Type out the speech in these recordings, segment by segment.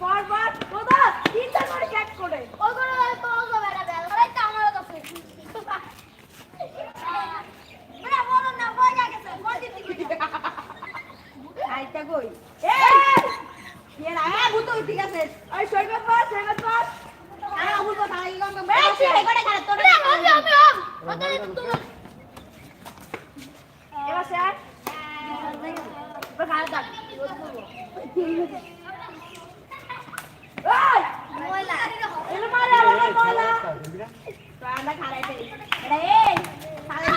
Forward ওদা তিনটা করে catch করে আইতা কই এই এর আগে ভূত ঠিক আছে। ওই সৈকত বস সৈকত বস। আরে আবুল কথা লাগি গম গম বেশি করে খারাপ তোর এবার স্যার এবার খারাপ দাগ ওই এলো মারে আমার তো আমরা খারাপ ফেলি এটা এই খারাপ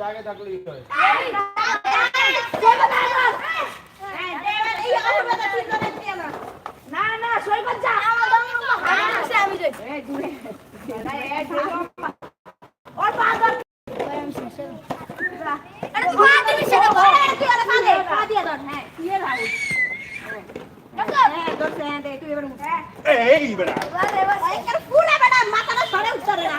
দাগে থাকলে কি হয় না না সৈকত যা আমি যাই এই দূরে এই দূরে ওর পা ধর আরে পা দিবি সেটা বল কি আরে পা দে পা দিয়ে ধর হ্যাঁ দিয়ে ভাই হ্যাঁ ধর হ্যাঁ দে তুই এবার উঠ হ্যাঁ এই বেড়া ফুলে বেটা মাথাটা সরে উঠরে না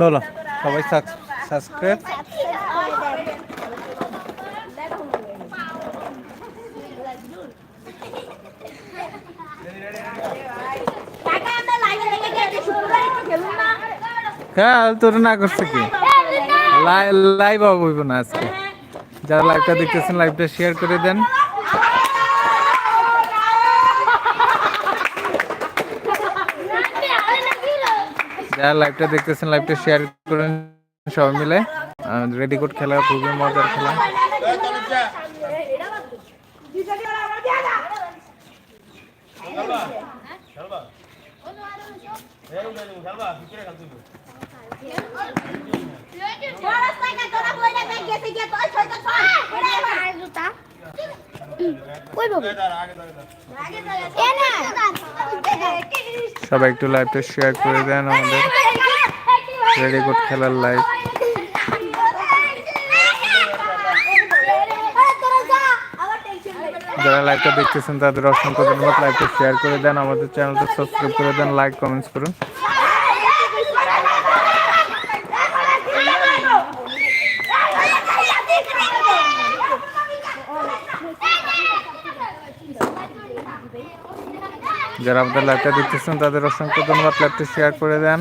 বলো সবাই সাবস্ক্রাইব টাকা আমরা হ্যাঁ তোর না করছে কি? লাইভ হইব না আজকে। যারা লাইভটা দেখতেছেন লাইভটা শেয়ার করে দেন। যারা লাইভটা দেখতেছেন লাইভটা শেয়ার করেন সবাই মিলে। রেডি কোড খেলা, খুবই মজার খেলা দিশারি ওরা আমার দিয়া না খেলবা এই উঠে যাব খেলবা ভিতরে খেলতে হবে তোরা সাইকেল তোরা বইলে ব্যাগ গেছে গিয়ে তোর সৈকত পার ওরে এবার জুতা কই বাবু আগে দাঁড়া আগে দাঁড়া আগে এ না সবাই একটু লাইভটা শেয়ার করে দেন আমাদের। রেডি কোড খেলার লাইভ যারা লাইভটা দেখতেছেন, তাদের অসংখ্য ধন্যবাদ। লাইভটা শেয়ার করে দেন, আমাদের চ্যানেলটা সাবস্ক্রাইব করে দেন লাইক কমেন্টস করুন। যারা আমাদের লাইভটা দেখতেছেন তাদের অসংখ্য ধন্যবাদ লাইভটা শেয়ার করে দেন।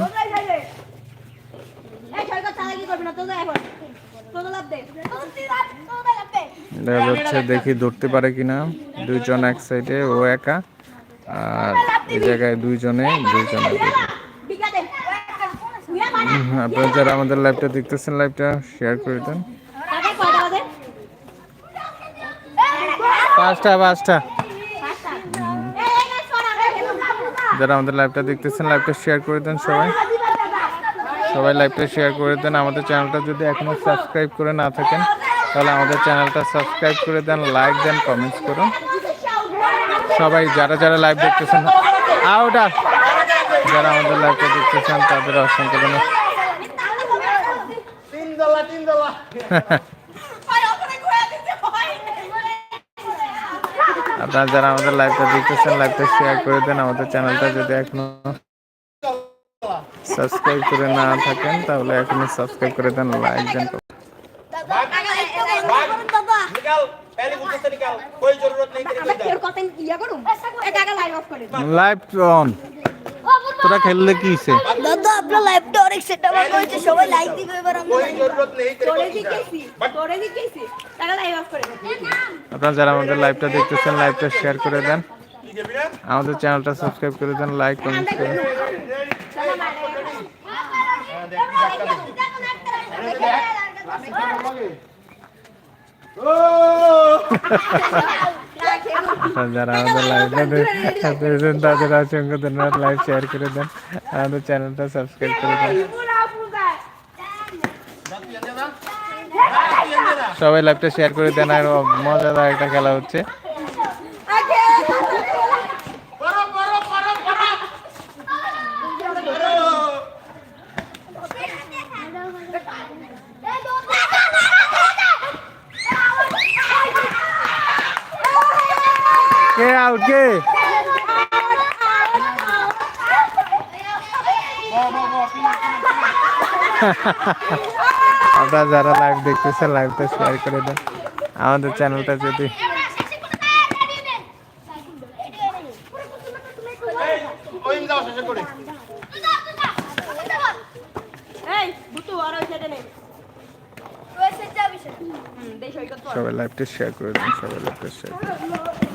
দেখা যাচ্ছে দেখি ধরতে পারে কিনা। দুইজন এক সাইডে ও একা। আর এই জায়গায় দুইজনে দুইজনে আপনারা যারা আমাদের লাইভটা দেখতেছেন লাইভটা শেয়ার করে দেন। পাঁচটা পাঁচটা এই এই না সোনা রে যারা আমাদের লাইভটা দেখতেছেন লাইভটা শেয়ার করে দেন সবাই। সবাই লাইভটা শেয়ার করে দেন। আমাদের চ্যানেলটা যদি এখনও সাবস্ক্রাইব করে না থাকেন তাহলে আমাদের চ্যানেলটা সাবস্ক্রাইব করে দেন লাইক দেন কমেন্টস করুন। সবাই যারা যারা লাইভ দেখতেছেন আউটা যারা আমাদের লাইভটা দেখতেছেন তাদের অসংখ্য ধন্যবাদ। আপনারা যারা আমাদের লাইভটা দেখতেছেন লাইভটা শেয়ার করে দেন। আমাদের চ্যানেলটা যদি এখনও সাবস্ক্রাইব করে না থাকেন তাহলে এখনও সাবস্ক্রাইব করে দেন লাইক দেন। লাইভ অন তোরা খেললে কি হইছে? দাদা আপনার লাইফটা অনেক সেট আপ করেছে সবাই লাইক দিবে এবার আমরা। তোরে কি কেছি তোরে কি কেছি তারা লাইভ অফ করে আপনারা যারা আমাদের লাইভটা দেখতেছেন লাইভটা শেয়ার করে দেন। আমাদের চ্যানেলটা সাবস্ক্রাইব করে দেন লাইক কমেন্ট করে Oh! যারা আমাদের তাদের অসংখ্য ধন্যবাদ লাইভ শেয়ার করে দেন আমাদের চ্যানেলটা সাবস্ক্রাইব করে দেন সবাই লাইভটা শেয়ার করে দেন আর মজাদার একটা খেলা হচ্ছে কে আউট কে? যারা লাইভ দেখতেছে লাইভটা শেয়ার করে দেন আমাদের চ্যানেলটা যদি সবাই লাইভটা শেয়ার করে দিন সবাই লাইভটা শেয়ার করে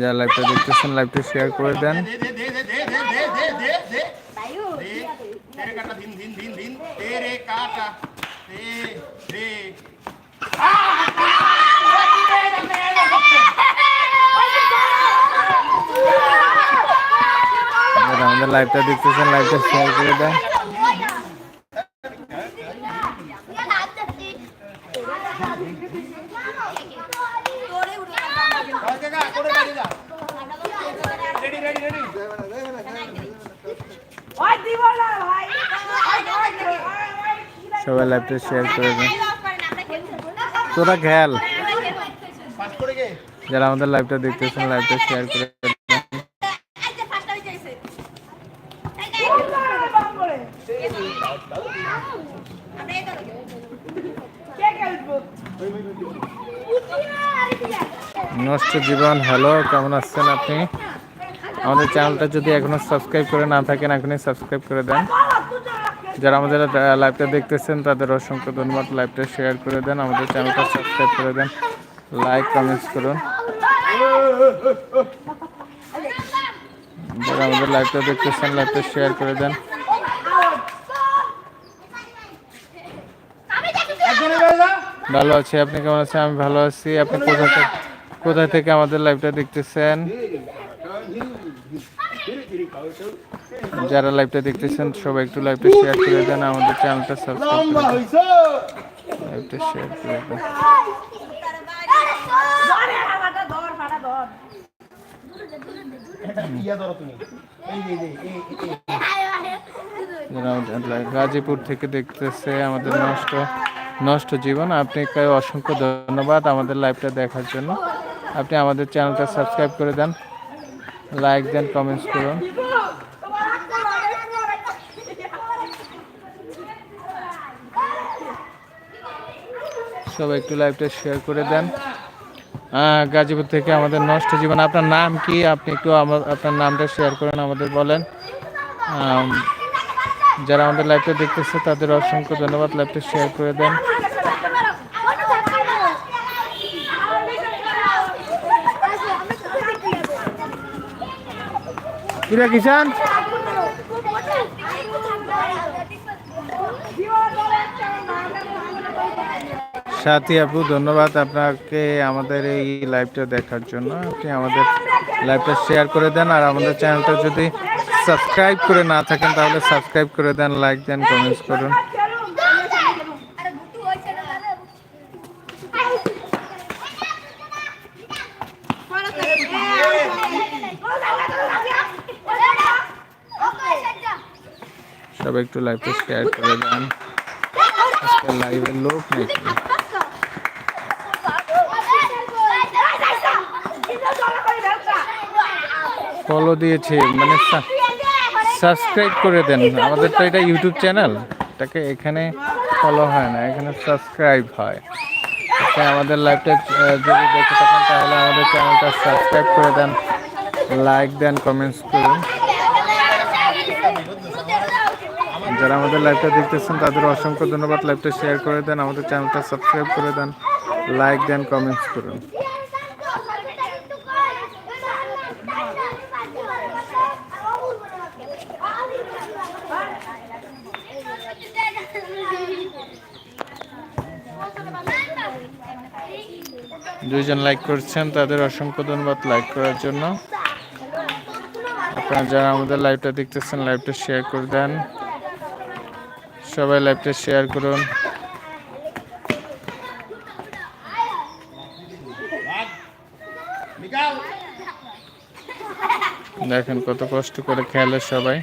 যারা লাইভটা দেখতেছেন লাইভটা শেয়ার করে দেন আমাদের লাইভটা দেখতেছেন লাইভটা শেয়ার করে দেন সবাই লাইভটা শেয়ার করে দেন তোরা খেয়াল যারা আমাদের লাইভটা দেখতেছেন লাইভটা শেয়ার করে নষ্ট জীবন হ্যালো কেমন আছেন আপনি? আমাদের চ্যানেলটা যদি এখনও সাবস্ক্রাইব করে না থাকেন, এখনই সাবস্ক্রাইব করে দেন। যারা আমাদের লাইভটা দেখতেছেন তাদের অসংখ্য ধন্যবাদ। লাইভটা শেয়ার করে দেন, আমাদের চ্যানেলটা সাবস্ক্রাইব করে দেন। লাইক কমেন্টস করুন। যারা আমাদের লাইভটা দেখতেছেন লাইভটা শেয়ার করে দেন। ভালো আছি, আপনি কেমন আছেন? আমি ভালো আছি। আপনি কোথা থেকে কোথা থেকে আমাদের লাইভটা দেখতেছেন? যারা লাইভটা দেখতেছেন, সবাই একটু লাইভটা শেয়ার করে দেন, আমাদের চ্যানেলটা সাবস্ক্রাইব করে লাইভটা শেয়ার করে দেন। গাজীপুর থেকে দেখতেছে, আমাদের নষ্ট নষ্ট জীবন, আপনাকে অসংখ্য ধন্যবাদ আমাদের লাইভটা দেখার জন্য। আপনি আমাদের চ্যানেলটা সাবস্ক্রাইব করে দেন লাইক দেন কমেন্টস করুন। সবাই একটু লাইভটা শেয়ার করে দেন। গাজীপুর থেকে আমাদের নষ্ট জীবন, আপনার নাম কি? আপনি একটু আপনার নামটা শেয়ার করেন, আমাদের বলেন। যারা আমাদের লাইভটা দেখতেছে, তাদের অসংখ্য ধন্যবাদ লাইভটা শেয়ার করে দেন। কিরা, কিষান? সাথী আপু, ধন্যবাদ আপনাকে আমাদের এই লাইভটা দেখার জন্য। আপনি আমাদের লাইভটা শেয়ার করে দেন আর আমাদের চ্যানেলটা যদি সাবস্ক্রাইব করে না থাকেন, তাহলে সাবস্ক্রাইব করে দেন লাইক দেন কমেন্টস করুন। সবাই একটু লাইভটা শেয়ার করে দেন। আজকে লাইভের লোক নাকি ফলো দিয়েছে মানে সাবস্ক্রাইব করে দেন। আমাদের তো এটা ইউটিউব চ্যানেল এটাকে এখানে ফলো হয় না, এখানে সাবস্ক্রাইব হয়। আমাদের লাইভটা যদি দেখে থাকেন, তাহলে আমাদের চ্যানেলটা সাবস্ক্রাইব করে দেন লাইক দেন কমেন্টস করুন। যারা আমাদের লাইভটা দেখতেছেন, তাদের অসংখ্য ধন্যবাদ। লাইভটা শেয়ার করে দেন, আমাদের চ্যানেলটা সাবস্ক্রাইব করে দেন লাইক দেন কমেন্টস করুন। দুইজন লাইক করছেন, তাদের অসংখ্য ধন্যবাদ লাইক করার জন্য। আপনারা যারা আমাদের লাইভটা দেখতেছেন লাইভটা শেয়ার করে দেন। সবাই লাইভটা শেয়ার করুন। দেখেন কত কষ্ট করে খেলে সবাই।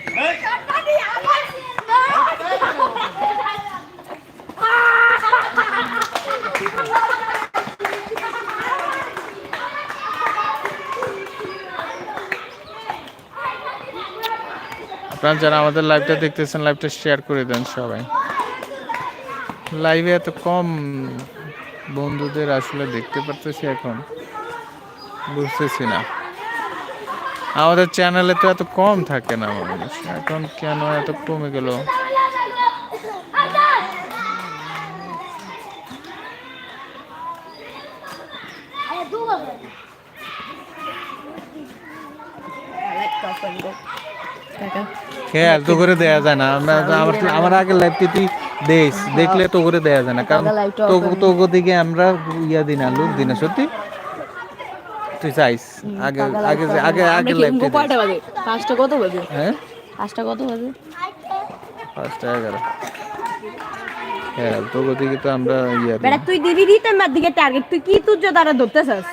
আপনারা যারা আমাদের লাইভটা দেখতেছেন লাইভটা শেয়ার করে দেন সবাই। লাইভে এত কম বন্ধুদের আসলে দেখতে পারতেছি এখন। বুঝতেছি না। আমাদের চ্যানেলে তো এত কম থাকে না মানুষ। এখন কেন এত কমে গেল? খেয়াল তো করে দেয়া যায় না। আমরা- আমার আগে লাইভ তুই দেখ দেখলে তো করে দেয়া যায় না। কারণ তো তো দিকে আমরা ইয়া দিই না লোক দিই না সত্যি। তুই চাইস আগে আগে আগে আগে লাইভ পাঁচটা কত বাজে? হ্যাঁ পাঁচটা কত বাজে? পাঁচটা এগারো। হ্যাঁ তো দিকে তো আমরা ইয়া বেটা তুই দিবি দিতে আমার দিকে টার্গেট তুই কি তুই যে তারা ধরতেছাস?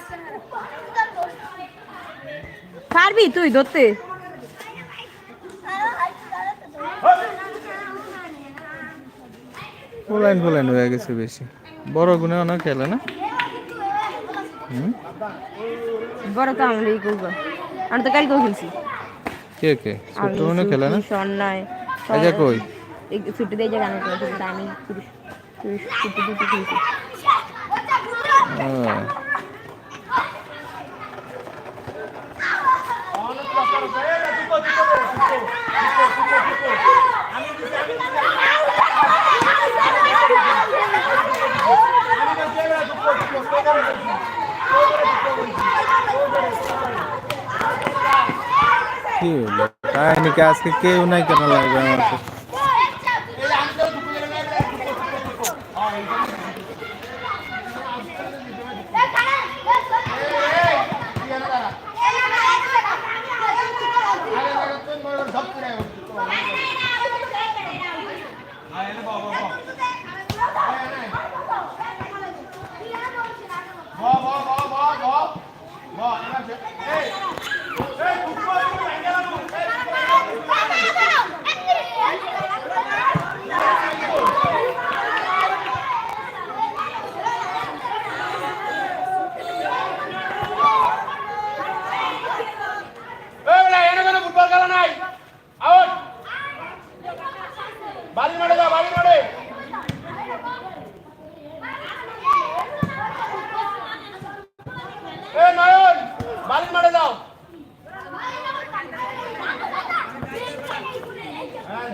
পারবি তুই ধরতে? ফুলাইন ফুলাইন হয়ে গেছে বেশি। বড় গুণে অনেক খেলে না? বড় তো আমরা এই করব আমি তো কালকেও খেলছি। কে কে? ছোট মনে খেলে না? সন্ন্যায় আচ্ছা কই? ছুটি দিয়ে জায়গা গান কিন্তু আমি ছুটি দিতে খেলছি। কি হলো কাহিনী কি আজকে কেউ নাই কেন লাগবে আমার তো? এই বেলা এনে কেন ফুটবল খেলা নাই আউট বাড়ি মারে দাও বাড়ি মারে এ নয়ন বাড়ি মারে দাও হ্যাঁ দেখাকে আনো এ বিটকা বাড়ি মারে দাও মিয়া মেরে গাইলে দাও না গেল মেরে মাইয়া দে গেল না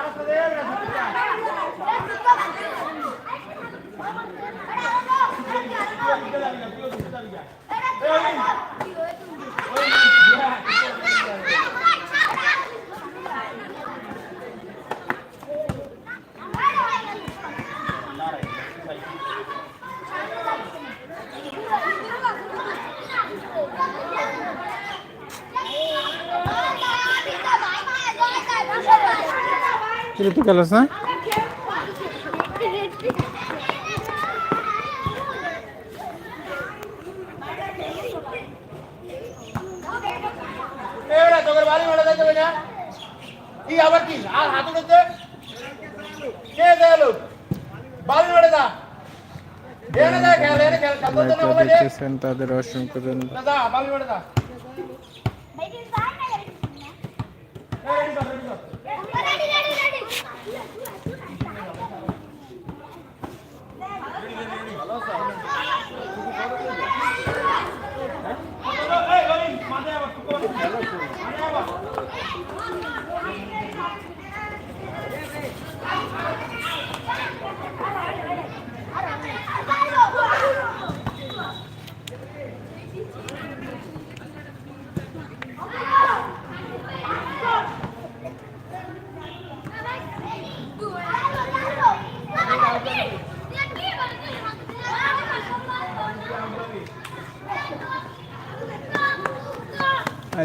তুই তো খেলোস না এরা তোদের বাড়ি মারা যাইতে হবে না কি আবার কি আর হাত উঠেছে কে গেল বাড়ি মারা যা এনে যা খেল এনে খেল খেলতে না লাইভটা হবে রে দেখতেছেন তাদের অসংখ্য ধন্যবাদ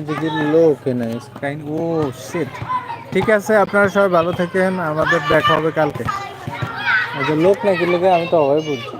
আজকে লোক এনে ও শিট ঠিক আছে, আপনারা সবাই ভালো থাকেন, আমাদের দেখা হবে কালকে। লোক নাকি লোকে, আমি তো অভাবে বলছি